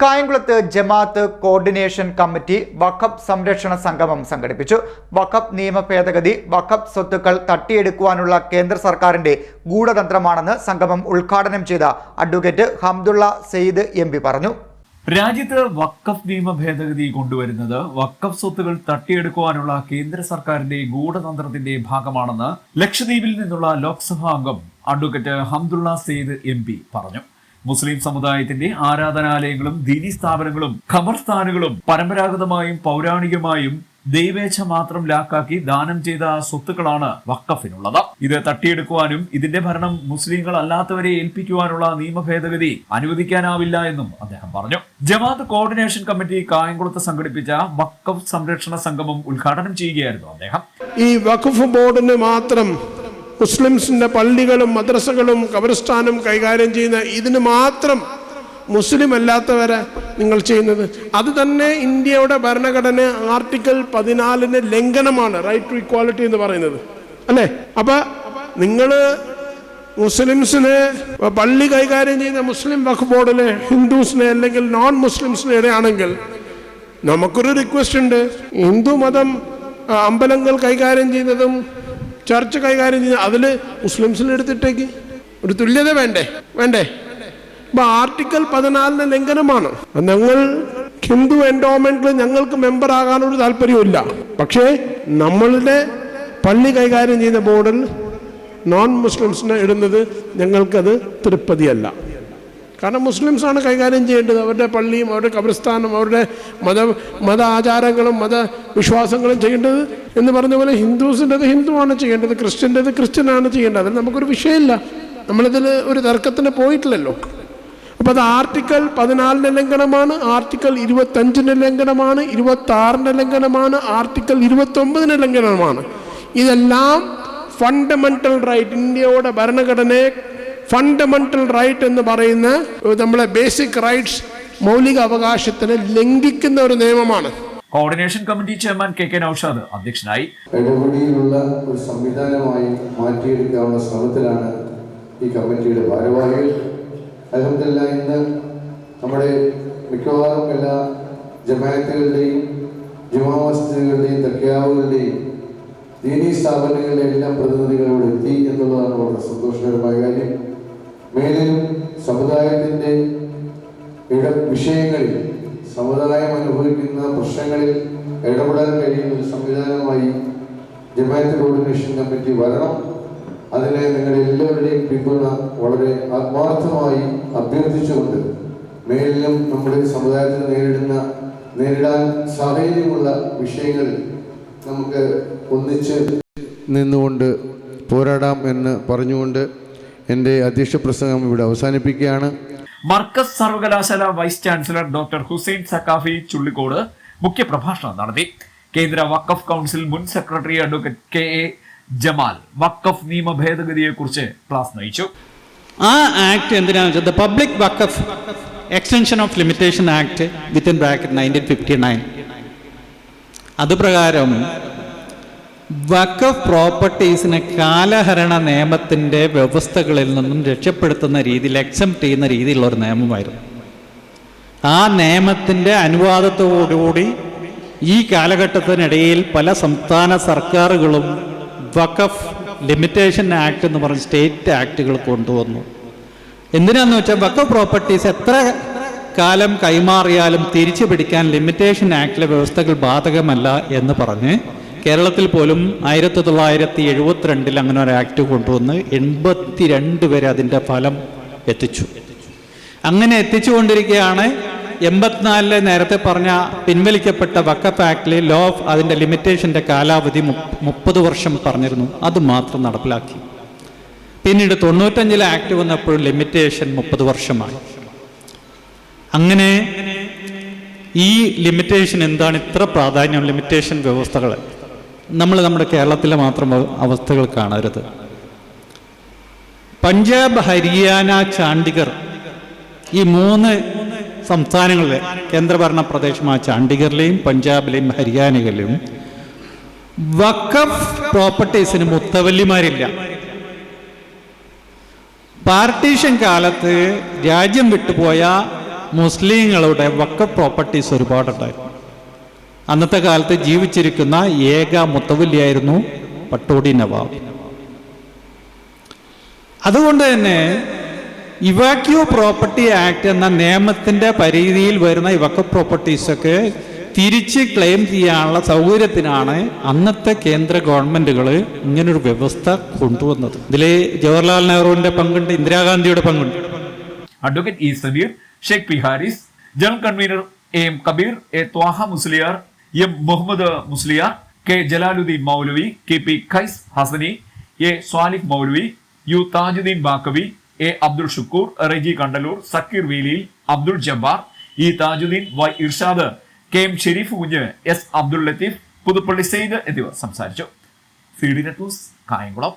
കായംകുളത്ത് ജമാഅത്ത് coordination committee Waqf സംരക്ഷണ സംഗമം സംഘടിപ്പിച്ചു. വഖബ് നിയമ ഭേദഗതി വഖബ് സ്വത്തുക്കൾ തട്ടിയെടുക്കുവാനുള്ള കേന്ദ്ര സർക്കാരിന്റെ ഗൂഢതന്ത്രമാണെന്ന് സംഗമം ഉദ്ഘാടനം ചെയ്ത അഡ്വക്കേറ്റ് ഹംദുള്ള സെയ്ദ് എം പറഞ്ഞു. രാജ്യത്ത് വക്കഫ് നിയമ ഭേദഗതി കൊണ്ടുവരുന്നത് വക്കഫ് സ്വത്തുകൾ തട്ടിയെടുക്കുവാനുള്ള കേന്ദ്ര സർക്കാരിന്റെ ഗൂഢതന്ത്രത്തിന്റെ ഭാഗമാണെന്ന് ലക്ഷദ്വീപിൽ നിന്നുള്ള ലോക്സഭാ അംഗം അഡ്വക്കേറ്റ് ഹംദുള്ള സെയ്ദ് എം പറഞ്ഞു. മുസ്ലിം സമുദായത്തിന്റെ ആരാധനാലയങ്ങളും ദീനി സ്ഥാപനങ്ങളും ഖബർസ്ഥാനുകളും പരമ്പരാഗതമായും പൗരാണികമായും ദൈവേച്ഛ മാത്രം ലാക്കാക്കി ദാനം ചെയ്ത സ്വത്തുക്കളാണ് വക്കഫിനുള്ളത് ഇത് തട്ടിയെടുക്കുവാനും ഇതിന്റെ ഭരണം മുസ്ലിങ്ങൾ അല്ലാത്തവരെ ഏൽപ്പിക്കുവാനുള്ള നിയമ ഭേദഗതി അനുവദിക്കാനാവില്ല എന്നും അദ്ദേഹം പറഞ്ഞു. ജമാഅത്ത് കോർഡിനേഷൻ കമ്മിറ്റി കായംകുളത്ത് സംഘടിപ്പിച്ച വക്കഫ് സംരക്ഷണ സംഗമം ഉദ്ഘാടനം ചെയ്യുകയായിരുന്നു അദ്ദേഹം. ഈ വഖഫ് ബോർഡിന് മാത്രം മുസ്ലിംസിന്റെ പള്ളികളും മദ്രസകളും കബർസ്ഥാനും കൈകാര്യം ചെയ്യുന്ന ഇതിന് മാത്രം മുസ്ലിം അല്ലാത്തവരെ നിങ്ങൾ ചെയ്യുന്നത്. അത് തന്നെ ഇന്ത്യയുടെ ഭരണഘടന ആർട്ടിക്കിൾ പതിനാലിന് ലംഘനമാണ് റൈറ്റ് ടു ഇക്വാലിറ്റി എന്ന് പറയുന്നത്. അല്ലേ? അപ്പൊ നിങ്ങൾ മുസ്ലിംസിനെ പള്ളി കൈകാര്യം ചെയ്യുന്ന മുസ്ലിം വഖഫ് ബോർഡിലെ ഹിന്ദുസിനെ അല്ലെങ്കിൽ നോൺ മുസ്ലിംസിനെ ഇടയാണെങ്കിൽ നമുക്കൊരു റിക്വസ്റ്റ് ഉണ്ട്. ഹിന്ദു മതം അമ്പലങ്ങൾ കൈകാര്യം ചെയ്യുന്നതും ചർച്ച് കൈകാര്യം ചെയ്യുന്ന അതിൽ മുസ്ലിംസിനെ എടുത്തിട്ടേക്ക്. ഒരു തുല്യത വേണ്ടേ? വേണ്ടേ? അപ്പൊ ആർട്ടിക്കിൾ പതിനാലിന് ലംഘനമാണ്. ഞങ്ങൾ ഹിന്ദു എൻഡോമെന്റിൽ ഞങ്ങൾക്ക് മെമ്പർ ആകാനൊരു താല്പര്യമില്ല പക്ഷേ നമ്മളുടെ പള്ളി കൈകാര്യം ചെയ്യുന്ന ബോർഡിൽ നോൺ മുസ്ലിംസിനെ ഇടുന്നത് ഞങ്ങൾക്കത് തൃപ്തിയല്ല. കാരണം മുസ്ലിംസാണ് കൈകാര്യം ചെയ്യേണ്ടത്. അവരുടെ പള്ളിയും അവരുടെ കബർസ്ഥാനും അവരുടെ മത മത ആചാരങ്ങളും മത വിശ്വാസങ്ങളും ചെയ്യേണ്ടത് എന്ന് പറഞ്ഞ പോലെ ഹിന്ദുസിന്റെത് ഹിന്ദുവാണ് ചെയ്യേണ്ടത്. ക്രിസ്ത്യന്റെത് ക്രിസ്ത്യനാണ് ചെയ്യേണ്ടത്. അതിൽ നമുക്കൊരു വിഷയമില്ല. നമ്മളിതിൽ ഒരു തർക്കത്തിന് പോയിട്ടില്ലല്ലോ. അപ്പോൾ അത് ആർട്ടിക്കൽ പതിനാലിന്റെ ലംഘനമാണ് ആർട്ടിക്കൽ ഇരുപത്തഞ്ചിന്റെ ലംഘനമാണ് ഇരുപത്തി ആറിന്റെ ലംഘനമാണ് ആർട്ടിക്കൽ ഇരുപത്തൊമ്പതിന്റെ ലംഘനമാണ്. ഇതെല്ലാം ഫണ്ടമെന്റൽ റൈറ്റ് ഇന്ത്യയുടെ ഭരണഘടനയെ ഫണ്ടമെന്റൽ റൈറ്റ് എന്ന് പറയുന്ന നമ്മളെ ബേസിക് റൈറ്റ്സ് മൗലിക അവകാശത്തിന് ലംഘിക്കുന്ന ഒരു നിയമമാണ്. Coordination committee chairman K K Noushad അധ്യക്ഷനായി. ഇടപെടിയിലുള്ള ഒരു സംവിധാനമായി മാറ്റിയെടുക്കാനുള്ള ശ്രമത്തിലാണ് ഈ കമ്മിറ്റിയുടെ ഭാരവാഹികൾ. അലഹമില്ല ഇന്ന് നമ്മുടെ മിക്കവാറും എല്ലാ ജമാഅത്തുകളുടെയും ജുമാ മസ്ജിദുകളുടെയും തക്കിയാവുകളുടെയും ദീനീ സ്ഥാപനങ്ങളിലെ എല്ലാം പ്രതിനിധികളോട് എത്തി എന്നുള്ളതാണ് വളരെ സന്തോഷകരമായ കാര്യം. മേലിലും സമുദായത്തിന്റെ വിഷയങ്ങളിൽ സമുദായം അനുഭവിക്കുന്ന പ്രശ്നങ്ങളിൽ ഇടപെടാൻ കഴിയുന്ന ഒരു സംവിധാനമായി ജമാഅത്ത് കോർഡിനേഷൻ കമ്മിറ്റി വരണം. അതിനെ നിങ്ങളുടെ എല്ലാവരുടെയും പിന്തുണ വളരെ ആത്മാർത്ഥമായി അഭ്യർത്ഥിച്ചുകൊണ്ട് മേലിലും നമ്മുടെ സമുദായത്തിന് നേരിടുന്ന നേരിടാൻ സാഹചര്യമുള്ള വിഷയങ്ങളിൽ നമുക്ക് ഒന്നിച്ച് നിന്നുകൊണ്ട് പോരാടാം എന്ന് പറഞ്ഞുകൊണ്ട് എന്റെ അധ്യക്ഷ പ്രസംഗം ഇവിടെ അവസാനിപ്പിക്കുകയാണ്. മർക്കസ് സർവകലാശാല vice chancellor doctor Hussain Saquafi Chullikode മുഖ്യപ്രഭാഷണം നടത്തി. കേന്ദ്ര വഖഫ് കൗൺസിൽ മുൻ secretary advocate K A Jamal Waqf നിയമ ഭേദഗതിയെക്കുറിച്ച് ക്ലാസ് നയിച്ചു. ആ ആക്ട് എന്തിനാണെന്ന് വെച്ചാൽ the public Waqf extension of limitation act within bracket nineteen fifty nine. അതുപ്രകാരം വക്കഫ് പ്രോപ്പർട്ടീസിനെ കാലഹരണ നിയമത്തിന്റെ വ്യവസ്ഥകളിൽ നിന്നും രക്ഷപ്പെടുത്തുന്ന രീതിയിൽ എക്സെപ്റ്റ് ചെയ്യുന്ന രീതിയിലുള്ള ഒരു നിയമമായിരുന്നു. ആ നിയമത്തിന്റെ അനുവാദത്തോടുകൂടി ഈ കാലഘട്ടത്തിനിടയിൽ പല സംസ്ഥാന സർക്കാരുകളും വഖഫ് ലിമിറ്റേഷൻ ആക്ട് എന്ന് പറഞ്ഞ സ്റ്റേറ്റ് ആക്ടുകൾ കൊണ്ടുവന്നു. എന്തിനാന്ന് വെച്ചാൽ വഖഫ് പ്രോപ്പർട്ടീസ് എത്ര കാലം കൈമാറിയാലും തിരിച്ചു പിടിക്കാൻ ലിമിറ്റേഷൻ ആക്ടിലെ വ്യവസ്ഥകൾ ബാധകമല്ല എന്ന് പറഞ്ഞ് കേരളത്തിൽ പോലും ആയിരത്തി തൊള്ളായിരത്തി എഴുപത്തിരണ്ടിൽ അങ്ങനെ ഒരു ആക്ട് കൊണ്ടുവന്ന് എൺപത്തിരണ്ട് വരെ അതിന്റെ ഫലം എത്തിച്ചു. അങ്ങനെ എത്തിച്ചുകൊണ്ടിരിക്കുകയാണ് എൺപത്തിനാലിലെ നേരത്തെ പറഞ്ഞ പിൻവലിക്കപ്പെട്ട വക്കഫ് ആക്ടിലെ ലോ ഓഫ് അതിന്റെ ലിമിറ്റേഷന്റെ കാലാവധി മുപ്പ- മുപ്പത് വർഷം പറഞ്ഞിരുന്നു. അത് മാത്രം നടപ്പിലാക്കി. പിന്നീട് തൊണ്ണൂറ്റഞ്ചിലെ ആക്ട് വന്നപ്പോൾ ലിമിറ്റേഷൻ മുപ്പത് വർഷമായി. അങ്ങനെ ഈ ലിമിറ്റേഷൻ എന്താണ്? ഇത്ര പ്രാധാന്യം ലിമിറ്റേഷൻ വ്യവസ്ഥകൾ നമ്മൾ നമ്മുടെ കേരളത്തിലെ മാത്രം അവ- അവസ്ഥകൾ കാണരുത്. പഞ്ചാബ് ഹരിയാന ചാണ്ഡിഗർ ഈ മൂന്ന് സംസ്ഥാനങ്ങളിലെ കേന്ദ്രഭരണ പ്രദേശമായ ചാണ്ഡിഗറിലെയും പഞ്ചാബിലെയും ഹരിയാനയിലെയും വക്കഫ് പ്രോപ്പർട്ടീസിന് മുത്തവല്ലിമാരില്ല. പാർട്ടീഷൻ കാലത്ത് രാജ്യം വിട്ടുപോയ മുസ്ലിങ്ങളുടെ വക്കഫ് പ്രോപ്പർട്ടീസ് ഒരുപാടുണ്ടായിരുന്നു. അന്നത്തെ കാലത്ത് ജീവിച്ചിരിക്കുന്ന ഏക മുത്തവല്ലിയായിരുന്നു പട്ടോടി നവാബ്. അതുകൊണ്ട് തന്നെ ഇവാക്യൂ പ്രോപ്പർട്ടി ആക്ട് എന്ന നിയമത്തിന്റെ പരിധിയിൽ വരുന്ന ഇവക്ക വക്ക പ്രോപ്പർട്ടീസൊക്കെ തിരിച്ച് ക്ലെയിം ചെയ്യാനുള്ള സൗകര്യത്തിനാണ് അന്നത്തെ കേന്ദ്ര ഗവൺമെന്റുകൾ ഇങ്ങനൊരു വ്യവസ്ഥ കൊണ്ടുവന്നത്. ഇതിൽ ജവഹർലാൽ നെഹ്റുവിന്റെ പങ്കുണ്ട് ഇന്ദിരാഗാന്ധിയുടെ പങ്കുണ്ട്. Advocate E Sabir Sheikh P Haris general convener M Kabir A Thwaha Musliyar M Muhammad Musliyar K Jalaluddin Moulavi K P Qais Hasani A Swalif Moulavi U Thajuddin Baqavi A Abdul Shukoor Reji Kandalur Sakir Veliyil Abdul Jabbar E Thajuddin Y Irshad K M Sherif Kunju S Abdul Latheef Puthuppally Sayed എന്നിവർ സംസാരിച്ചു. C news Kayamkulam.